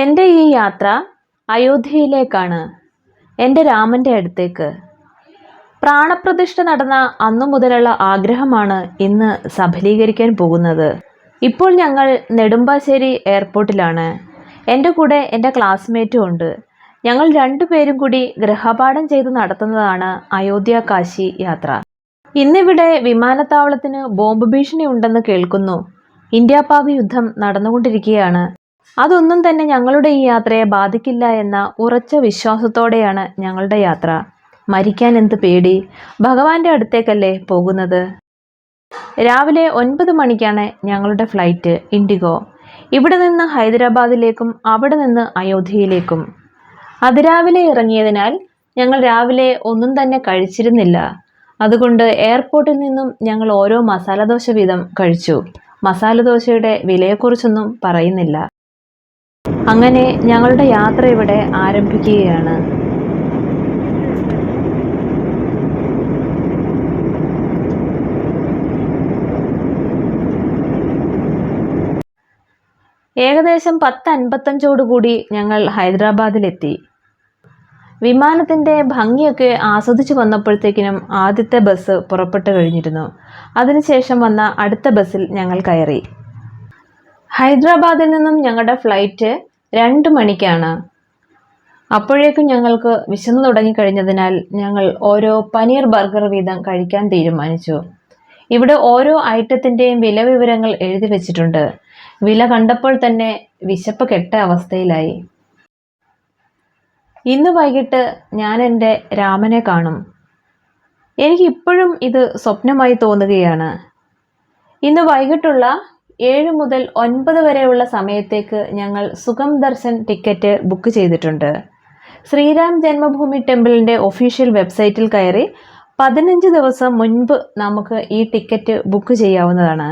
എന്റെ ഈ യാത്ര അയോധ്യയിലേക്കാണ് എന്റെ രാമന്റെ അടുത്തേക്ക്. പ്രാണപ്രതിഷ്ഠ നടന്ന അന്നു മുതലുള്ള ആഗ്രഹമാണ് ഇന്ന് സഫലീകരിക്കാൻ പോകുന്നത്. ഇപ്പോൾ ഞങ്ങൾ നെടുമ്പാശ്ശേരി എയർപോർട്ടിലാണ്. എന്റെ കൂടെ എന്റെ ക്ലാസ്മേറ്റും ഉണ്ട്. ഞങ്ങൾ രണ്ടുപേരും കൂടി ഗൃഹപാഠം ചെയ്ത് നടത്തുന്നതാണ് അയോധ്യ കാശി യാത്ര. ഇന്നിവിടെ വിമാനത്താവളത്തിന് ബോംബ് ഭീഷണി ഉണ്ടെന്ന് കേൾക്കുന്നു. ഇന്ത്യ പാക് യുദ്ധം നടന്നുകൊണ്ടിരിക്കുകയാണ്. അതൊന്നും തന്നെ ഞങ്ങളുടെ ഈ യാത്രയെ ബാധിക്കില്ല എന്ന ഉറച്ച വിശ്വാസത്തോടെയാണ് ഞങ്ങളുടെ യാത്ര. മരിക്കാൻ എന്ത് പേടി? ഭഗവാന്റെ അടുത്തേക്കല്ലേ പോകുന്നത്? രാവിലെ ഒൻപത് മണിക്കാണ് ഞങ്ങളുടെ ഫ്ലൈറ്റ് ഇൻഡിഗോ. ഇവിടെ നിന്ന് ഹൈദരാബാദിലേക്കും അവിടെ നിന്ന് അയോധ്യയിലേക്കും. അതിരാവിലെ ഇറങ്ങിയതിനാൽ ഞങ്ങൾ രാവിലെ ഒന്നും തന്നെ കഴിച്ചിരുന്നില്ല. അതുകൊണ്ട് എയർപോർട്ടിൽ നിന്നും ഞങ്ങൾ ഓരോ മസാലദോശ വീതം കഴിച്ചു. മസാലദോശയുടെ വിലയെക്കുറിച്ചൊന്നും പറയുന്നില്ല. അങ്ങനെ ഞങ്ങളുടെ യാത്ര ഇവിടെ ആരംഭിക്കുകയാണ്. ഏകദേശം പത്ത് അൻപത്തഞ്ചോടുകൂടി ഞങ്ങൾ ഹൈദരാബാദിലെത്തി. വിമാനത്തിന്റെ ഭംഗിയൊക്കെ ആസ്വദിച്ചു വന്നപ്പോഴത്തേക്കിനും ആദ്യത്തെ ബസ് പുറപ്പെട്ടു കഴിഞ്ഞിരുന്നു. അതിനുശേഷം വന്ന അടുത്ത ബസ്സിൽ ഞങ്ങൾ കയറി. ഹൈദരാബാദിൽ നിന്നും ഞങ്ങളുടെ ഫ്ലൈറ്റ് രണ്ട് മണിക്കാണ്. അപ്പോഴേക്കും ഞങ്ങൾക്ക് വിശന്നു തുടങ്ങിക്കഴിഞ്ഞതിനാൽ ഞങ്ങൾ ഓരോ പനീർ ബർഗർ വീതം കഴിക്കാൻ തീരുമാനിച്ചു. ഇവിടെ ഓരോ ഐറ്റത്തിന്റെയും വില വിവരങ്ങൾ എഴുതി വെച്ചിട്ടുണ്ട്. വില കണ്ടപ്പോൾ തന്നെ വിശപ്പ് കെട്ട അവസ്ഥയിലായി. ഇന്ന് വൈകിട്ട് ഞാൻ എന്റെ രാമനെ കാണും. എനിക്കിപ്പോഴും ഇത് സ്വപ്നമായി തോന്നുകയാണ്. ഇന്ന് വൈകിട്ടുള്ള ഏഴ് മുതൽ ഒൻപത് വരെയുള്ള സമയത്തേക്ക് ഞങ്ങൾ സുഖം ദർശൻ ടിക്കറ്റ് ബുക്ക് ചെയ്തിട്ടുണ്ട്. ശ്രീരാം ജന്മഭൂമി ടെമ്പിളിന്റെ ഒഫീഷ്യൽ വെബ്സൈറ്റിൽ കയറി പതിനഞ്ച് ദിവസം മുൻപ് നമുക്ക് ഈ ടിക്കറ്റ് ബുക്ക് ചെയ്യാവുന്നതാണ്.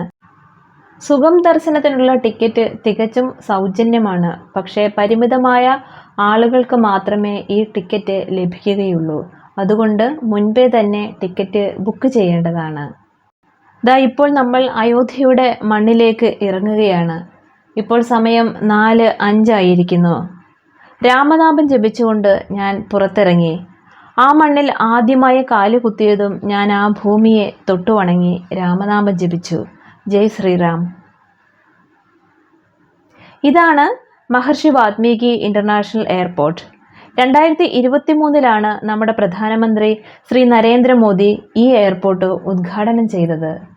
സുഖം ദർശനത്തിനുള്ള ടിക്കറ്റ് തികച്ചും സൗജന്യമാണ്. പക്ഷേ പരിമിതമായ ആളുകൾക്ക് മാത്രമേ ഈ ടിക്കറ്റ് ലഭിക്കുകയുള്ളൂ. അതുകൊണ്ട് മുൻപേ തന്നെ ടിക്കറ്റ് ബുക്ക് ചെയ്യേണ്ടതാണ്. ദാ ഇപ്പോൾ നമ്മൾ അയോധ്യയുടെ മണ്ണിലേക്ക് ഇറങ്ങുകയാണ്. ഇപ്പോൾ സമയം നാല് അഞ്ചായിരിക്കുന്നു. രാമനാമം ജപിച്ചുകൊണ്ട് ഞാൻ പുറത്തിറങ്ങി. ആ മണ്ണിൽ ആദ്യമായി കാൽ കുത്തിയതും ഞാൻ ആ ഭൂമിയെ തൊട്ടുവണങ്ങി രാമനാമം ജപിച്ചു. ജയ് ശ്രീറാം. ഇതാണ് മഹർഷി വാൽമീകി ഇന്റർനാഷണൽ എയർപോർട്ട്. രണ്ടായിരത്തി ഇരുപത്തി മൂന്നിലാണ് നമ്മുടെ പ്രധാനമന്ത്രി ശ്രീ നരേന്ദ്രമോദി ഈ എയർപോർട്ട് ഉദ്ഘാടനം ചെയ്തത്.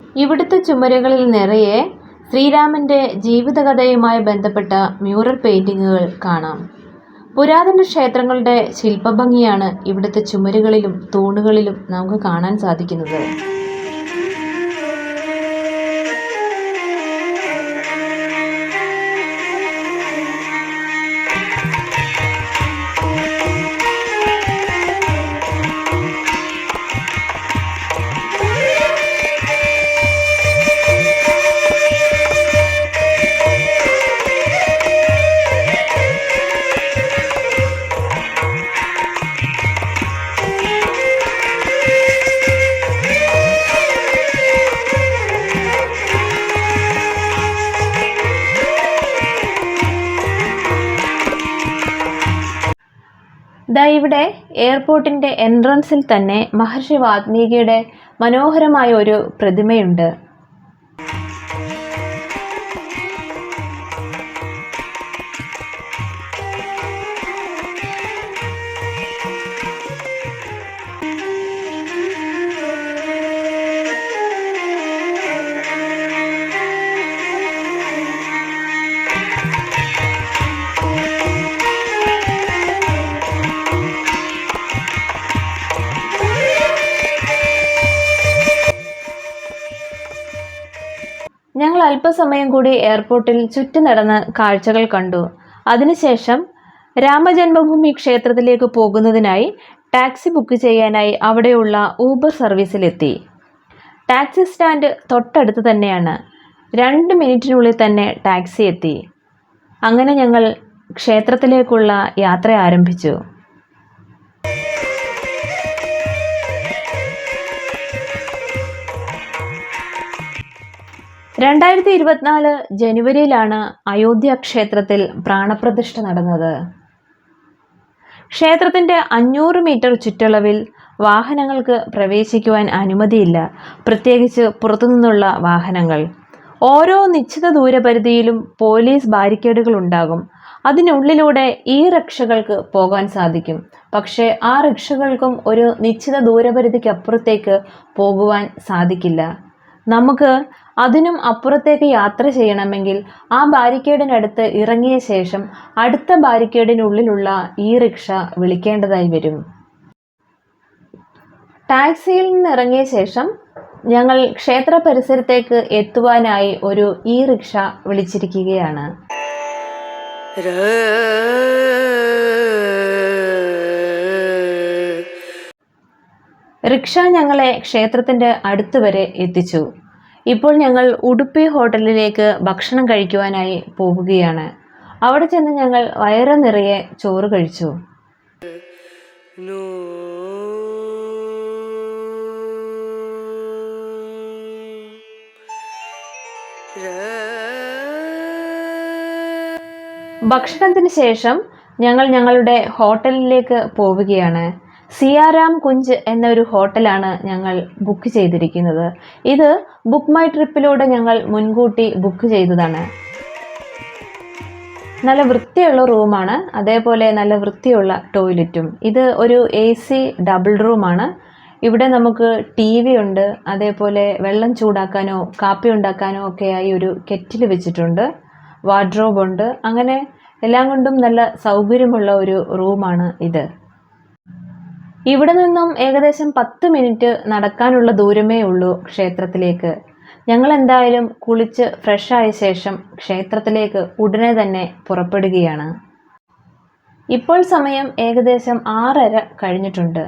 ഇവിടുത്തെ ചുമരുകളിൽ നിറയെ ശ്രീരാമന്റെ ജീവിതകഥയുമായി ബന്ധപ്പെട്ട മ്യൂറൽ പെയിന്റിങ്ങുകൾ കാണാം. പുരാതന ക്ഷേത്രങ്ങളുടെ ശില്പഭംഗിയാണ് ഇവിടുത്തെ ചുമരുകളിലും തൂണുകളിലും നമുക്ക് കാണാൻ സാധിക്കുന്നത്. ദാ ഇവിടെ എയർപോർട്ടിന്റെ എൻട്രൻസിൽ തന്നെ മഹർഷി വാത്മീകിയുടെ മനോഹരമായ ഒരു പ്രതിമയുണ്ട്. അല്പസമയം കൂടി എയർപോർട്ടിൽ ചുറ്റി നടന്ന് കാഴ്ചകൾ കണ്ടു. അതിനുശേഷം രാമജന്മഭൂമി ക്ഷേത്രത്തിലേക്ക് പോകുന്നതിനായി ടാക്സി ബുക്ക് ചെയ്യാനായി അവിടെയുള്ള ഊബർ സർവീസിലെത്തി. ടാക്സി സ്റ്റാൻഡ് തൊട്ടടുത്ത് തന്നെയാണ്. രണ്ട് മിനിറ്റിനുള്ളിൽ തന്നെ ടാക്സി എത്തി. അങ്ങനെ ഞങ്ങൾ ക്ഷേത്രത്തിലേക്കുള്ള യാത്ര ആരംഭിച്ചു. രണ്ടായിരത്തി ഇരുപത്തിനാല് ജനുവരിയിലാണ് അയോധ്യ ക്ഷേത്രത്തിൽ പ്രാണപ്രതിഷ്ഠ നടന്നത്. ക്ഷേത്രത്തിന്റെ അഞ്ഞൂറ് മീറ്റർ ചുറ്റളവിൽ വാഹനങ്ങൾക്ക് പ്രവേശിക്കുവാൻ അനുമതിയില്ല. പ്രത്യേകിച്ച് പുറത്തുനിന്നുള്ള വാഹനങ്ങൾ. ഓരോ നിശ്ചിത ദൂരപരിധിയിലും പോലീസ് ബാരിക്കേഡുകൾ ഉണ്ടാകും. അതിനുള്ളിലൂടെ ഈ റിക്ഷകൾക്ക് പോകാൻ സാധിക്കും. പക്ഷേ ആ റിക്ഷകൾക്കും ഒരു നിശ്ചിത ദൂരപരിധിക്കപ്പുറത്തേക്ക് പോകുവാൻ സാധിക്കില്ല. നമുക്ക് അതിനും അപ്പുറത്തേക്ക് യാത്ര ചെയ്യണമെങ്കിൽ ആ ബാരിക്കേഡിനടുത്ത് ഇറങ്ങിയ ശേഷം അടുത്ത ബാരിക്കേഡിനുള്ളിലുള്ള ഈ റിക്ഷ വിളിക്കേണ്ടതായി വരും. ടാക്സിയിൽ നിന്ന് ഇറങ്ങിയ ശേഷം ഞങ്ങൾ ക്ഷേത്ര പരിസരത്തേക്ക് എത്തുവാനായി ഒരു ഇ റിക്ഷ വിളിച്ചിരിക്കുകയാണ്. റിക്ഷ ഞങ്ങളെ ക്ഷേത്രത്തിന്റെ അടുത്ത് വരെ എത്തിച്ചു. ഇപ്പോൾ ഞങ്ങൾ ഉടുപ്പി ഹോട്ടലിലേക്ക് ഭക്ഷണം കഴിക്കുവാനായി പോവുകയാണ്. അവിടെ ചെന്ന് ഞങ്ങൾ വയറ് നിറയെ ചോറ് കഴിച്ചു. ഭക്ഷണത്തിന് ശേഷം ഞങ്ങൾ ഞങ്ങളുടെ ഹോട്ടലിലേക്ക് പോവുകയാണ്. സിയാറാം കുഞ്ച് എന്നൊരു ഹോട്ടലാണ് ഞങ്ങൾ ബുക്ക് ചെയ്തിരിക്കുന്നത്. ഇത് ബുക്ക് മൈ ട്രിപ്പിലൂടെ ഞങ്ങൾ മുൻകൂട്ടി ബുക്ക് ചെയ്തതാണ്. നല്ല വൃത്തിയുള്ള റൂമാണ്. അതേപോലെ നല്ല വൃത്തിയുള്ള ടോയ്ലറ്റും. ഇത് ഒരു എ സി ഡബിൾ റൂമാണ് ഇവിടെ നമുക്ക് ടി വി ഉണ്ട്. അതേപോലെ വെള്ളം ചൂടാക്കാനോ കാപ്പി ഉണ്ടാക്കാനോ ഒക്കെയായി ഒരു കെറ്റിൽ വെച്ചിട്ടുണ്ട്. വാർഡ്രോബ് ഉണ്ട്. അങ്ങനെ എല്ലാം കൊണ്ടും നല്ല സൗകര്യമുള്ള ഒരു റൂമാണ് ഇത്. ഇവിടെ നിന്നും ഏകദേശം പത്ത് മിനിറ്റ് നടക്കാനുള്ള ദൂരമേ ഉള്ളൂ ക്ഷേത്രത്തിലേക്ക്. ഞങ്ങൾ എന്തായാലും കുളിച്ച് ഫ്രഷായ ശേഷം ക്ഷേത്രത്തിലേക്ക് ഉടനെ തന്നെ പുറപ്പെടുകയാണ്. ഇപ്പോൾ സമയം ഏകദേശം ആറര കഴിഞ്ഞിട്ടുണ്ട്.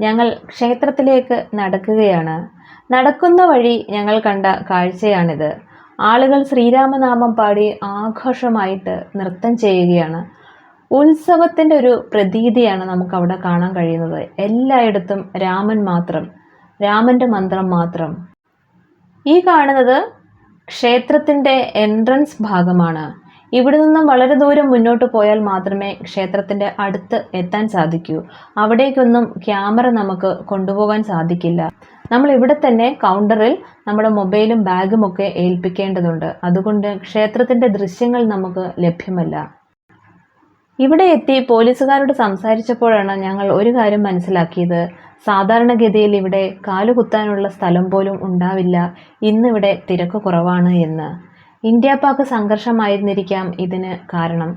ഞങ്ങൾ ക്ഷേത്രത്തിലേക്ക് നടക്കുകയാണ്. നടക്കുന്ന വഴി ഞങ്ങൾ കണ്ട കാഴ്ചയാണിത്. ആളുകൾ ശ്രീരാമനാമം പാടി ആഘോഷമായിട്ട് നൃത്തം ചെയ്യുകയാണ്. ഉത്സവത്തിന്റെ ഒരു പ്രതീതിയാണ് നമുക്ക് അവിടെ കാണാൻ കഴിയുന്നത്. എല്ലായിടത്തും രാമൻ മാത്രം രാമന്റെ മന്ത്രം മാത്രം. ഈ കാണുന്നത് ക്ഷേത്രത്തിന്റെ എൻട്രൻസ് ഭാഗമാണ്. ഇവിടെ നിന്നും വളരെ ദൂരം മുന്നോട്ട് പോയാൽ മാത്രമേ ക്ഷേത്രത്തിന്റെ അടുത്ത് എത്താൻ സാധിക്കൂ. അവിടേക്കൊന്നും ക്യാമറ നമുക്ക് കൊണ്ടുപോകാൻ സാധിക്കില്ല. നമ്മൾ ഇവിടെ തന്നെ കൗണ്ടറിൽ നമ്മുടെ മൊബൈലും ബാഗും ഒക്കെ ഏൽപ്പിക്കേണ്ടതുണ്ട്. അതുകൊണ്ട് ക്ഷേത്രത്തിന്റെ ദൃശ്യങ്ങൾ നമുക്ക് ലഭ്യമല്ല. ഇവിടെ എത്തി പോലീസുകാരോട് സംസാരിച്ചപ്പോഴാണ് ഞങ്ങൾ ഒരു കാര്യം മനസ്സിലാക്കിയത്. സാധാരണഗതിയിൽ ഇവിടെ കാലുകുത്താനുള്ള സ്ഥലം പോലും ഉണ്ടാവില്ല. ഇന്നിവിടെ തിരക്ക് കുറവാണ് എന്ന്. ഇന്ത്യ പാക് സംഘർഷമായിരുന്നിരിക്കാം ഇതിന് കാരണം.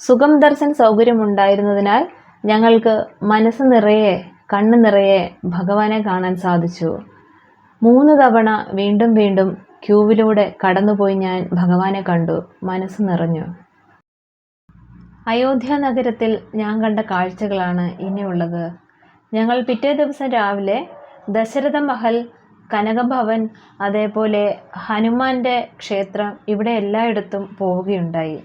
സുഖം ദർശൻ സൗകര്യമുണ്ടായിരുന്നതിനാൽ ഞങ്ങൾക്ക് മനസ്സ് നിറയെ കണ്ണ് നിറയെ ഭഗവാനെ കാണാൻ സാധിച്ചു. മൂന്ന് തവണ വീണ്ടും വീണ്ടും ക്യൂവിലൂടെ കടന്നുപോയി ഞാൻ ഭഗവാനെ കണ്ടു. മനസ്സ് നിറഞ്ഞു. അയോധ്യ നഗരത്തിൽ ഞാൻ കണ്ട കാഴ്ചകളാണ് ഇനിയുള്ളത്. ഞങ്ങൾ പിറ്റേ ദിവസം രാവിലെ ദശരഥ മഹൽ കനകഭവൻ അതേപോലെ ഹനുമാന്റെ ക്ഷേത്രം ഇവിടെ എല്ലായിടത്തും പോവുകയുണ്ടായി.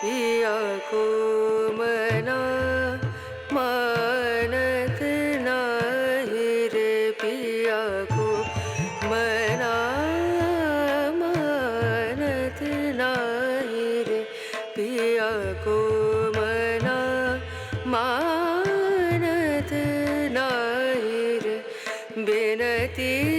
पिया को मना, मानत नाही पिया को मना, मानत नाही पिया को मना, मानत नाही बिनती